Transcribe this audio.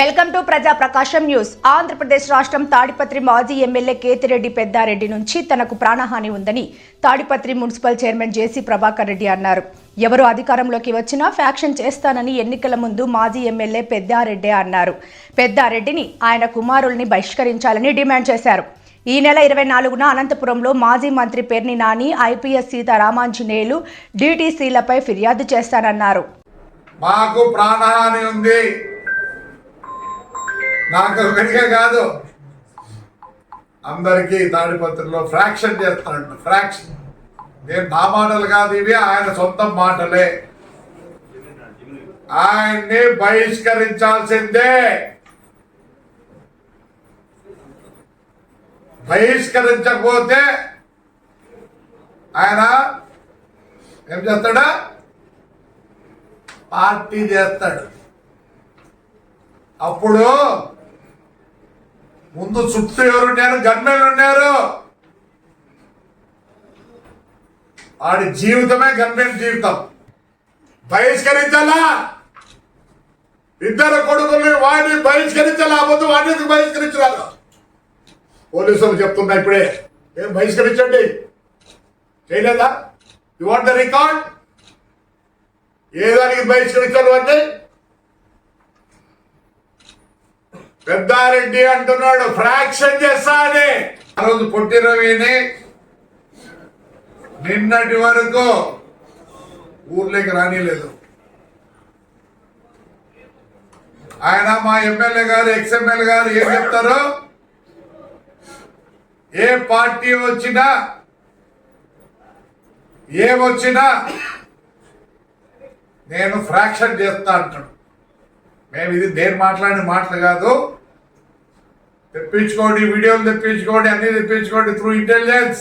Welcome to ప్రజా ప్రకాశం news. Andhra Pradesh రాష్ట్రం తాడిపత్రి మాజీ ఎమ్మెల్యే కేతిరెడ్డి పెద్దారెడ్డి నుంచి తనకు ప్రాణహాని ఉందని Tadipatri municipal chairman JC Prabhakar Reddy అన్నారు. ఎవరు అధికారంలోకి వచ్చినా ఫ్యాక్షన్ చేస్తానని ఎన్నికల ముందు మాజీ ఎమ్మెల్యే పెద్దారెడ్డి అన్నారు. పెద్దారెడ్డిని ఆయన కుమారుల్ని బహిష్కరించాలని డిమాండ్ చేశారు. ఈ నెల ఇరవై నాలుగున అనంతపురంలో మాజీ మంత్రి పేర్ని నాని ఐపీఎస్ సీతారామాంజనేయులు డీటీసీలపై ఫిర్యాదు చేస్తానన్నారు. మాకు ప్రాణహాని ఉంది. నాకు ఒకటిగా కాదు. అందరికీ తాడిపత్రిలో ఫ్రాక్షన్ చేస్తాడు ఫ్రాక్షన్. నేను నా మాటలు కాదు ఇవి ఆయన సొంత మాటలే. ఆయన్ని బహిష్కరించాల్సిందే. బహిష్కరించకపోతే ఆయన ఏం చేస్తాడా? పార్టీ చేస్తాడు. అప్పుడు ముందు చుట్టూ ఎవరు ఉన్నారు గన్మెన్లు ఉన్నారు. వాడి జీవితమే గన్మెన్ జీవితం. బహిష్కరించాలా? ఇద్దరు కొడుకుల్ని వాడిని బహిష్కరించాలా? అబద్ధం వాడిని ఎందుకు బహిష్కరించారు పోలీసులు చెప్తున్నా ఇప్పుడే. ఏం బహిష్కరించండి? చేయలేదా? యు వాంట్ ద రికార్డ్ ఏ దానికి బహిష్కరించాలి అంటే పెద్దారెడ్డి అంటున్నాడు ఫ్రాక్షన్ చేస్తానే. ఆ రోజు పొట్టి రవిని నిన్నటి వరకు ఊర్లోకి రానిలేదు. ఆయన మా ఎమ్మెల్యే గారు ఎక్స్ఎమ్మెల్యే గారు ఏం చెప్తారు ఏ పార్టీ వచ్చినా ఏమొచ్చినా నేను ఫ్రాక్షన్ చేస్తా అంటాడు. మేము ఇది నేను మాట్లాడిన మాటలు కాదు. తెప్పించుకోండి వీడియోలు తెప్పించుకోండి అన్ని తెప్పించుకోండి త్రూ ఇంటెలిజెన్స్